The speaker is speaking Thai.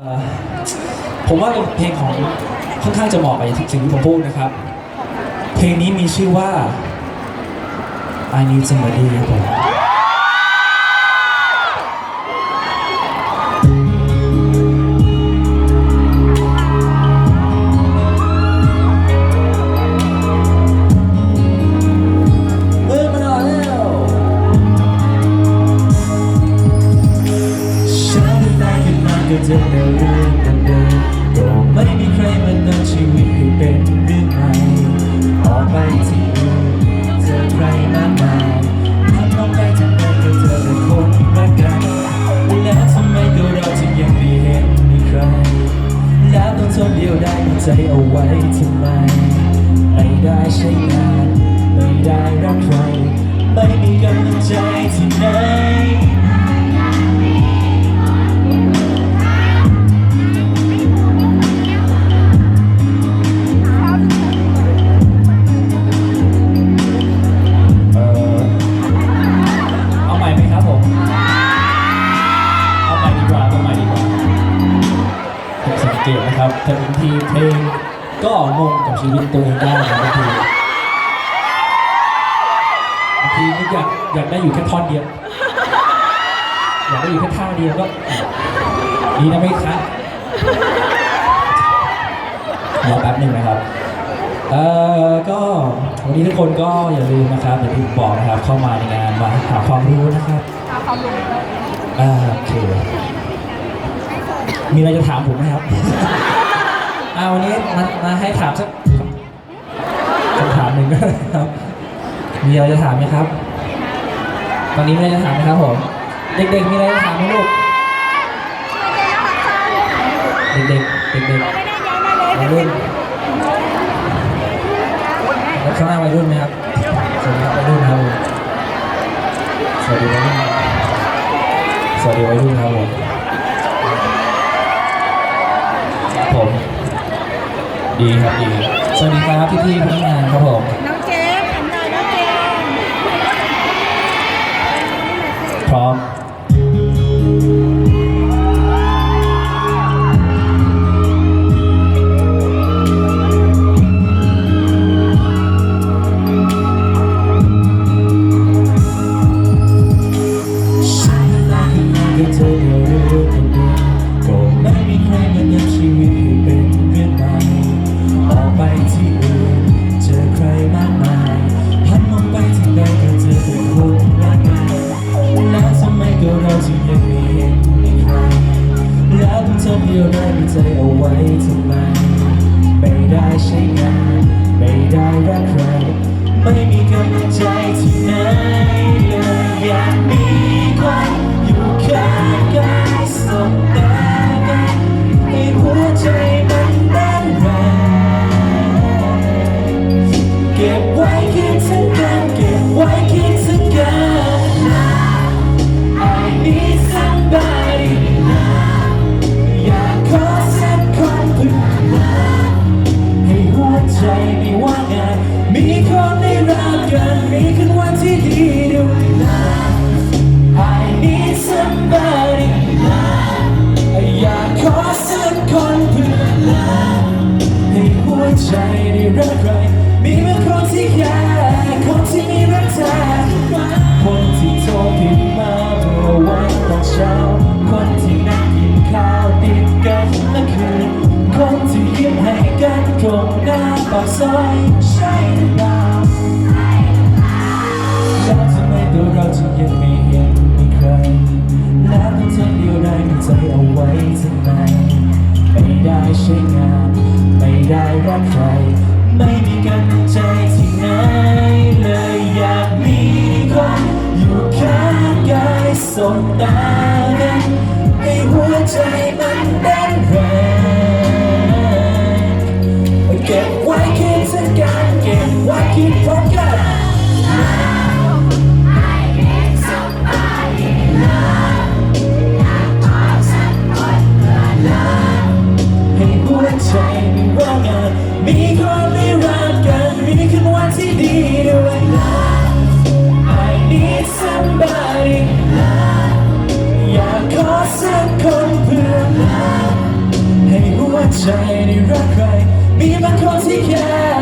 เอ่อผมว่าเป็นเพลงของค่อนข้างจะเหมาะกับสิ่งที่ผมพูดนะครับ เพลงนี้มีชื่อว่า I Need Somebody ครับผม ใจเอาไว้ทำไม ไม่ได้ใช้งานไม่ได้รักใคร ไม่มีกำลังใจที่ไหน นะครับแต่บางทีเพลงก็งงกับชีวิตตัวเองได้นะบางทีบางทีนึกอยากอยากได้อยู่แค่ท่อนเดียวอยากได้อยู่แค่ท่าเดียวก็ดีนะไม่คัดรอแป๊บหนึ่งนะครับเอ่อก็วันนี้ทุกคนก็อย่าลืมนะครับอย่างที่ผมบอกนะครับเข้ามาในงานมาหาความรู้นะครับหาความรู้อ่าโอเค มีอะไรจะถามผมไหมครับอ่าวันนี้มามาให้ถามสักคำถามหนึ่งก็ได้ครับ มีอะไรจะถามไหมครับ ตอนนี้มีอะไรจะถามไหมครับผม เด็กๆ มีอะไรจะถามไหมลูก เด็กๆ เด็กๆวัยรุ่นแล้วข้างหน้าวัยรุ่นไหมครับสวัสดีครับวัยรุ่นครับผมสวัสดีวัยรุ่นสวัสดีวัยรุ่นครับผมครับผม ดีครับดี สวัสดีครับพี่พี่ๆพนักงานครับผม น้องเจฟทำได้น้องเจฟพร้อม แล้วต้อเดียวได้มีใจเอาไว้ทำไม ไม่ได้ใช้งานไม่ได้รักใคร ไม่มีกำลังใจที่ไหนเลยอยากมี ใจได้รักใครมีเมื่อคนที่แย่คนที่มีรักเธอคนที่โทรพิดมาเมื่อวันตอนเช้า คนที่นั่งกินข้าวติดกันเมื่อคืนคนที่ยิ้มให้กันตรงหน้าปากซอย ได้รักใคร ไม่มีกำลังใจที่ไหนเลยอยากมีคนอยู่ข้างกายสบตากันให้หัวใจมันเต้นแรงเก็บไว้คิดถึงกันเก็บไว้คิดพร้อมกัน มีคนได้รักกัน มีคืนวันที่ดีด้วย Love I need somebody Love อยากขอสักคนเพื่อ Love ให้หัวใจได้รักใคร มีบางคนที่แค่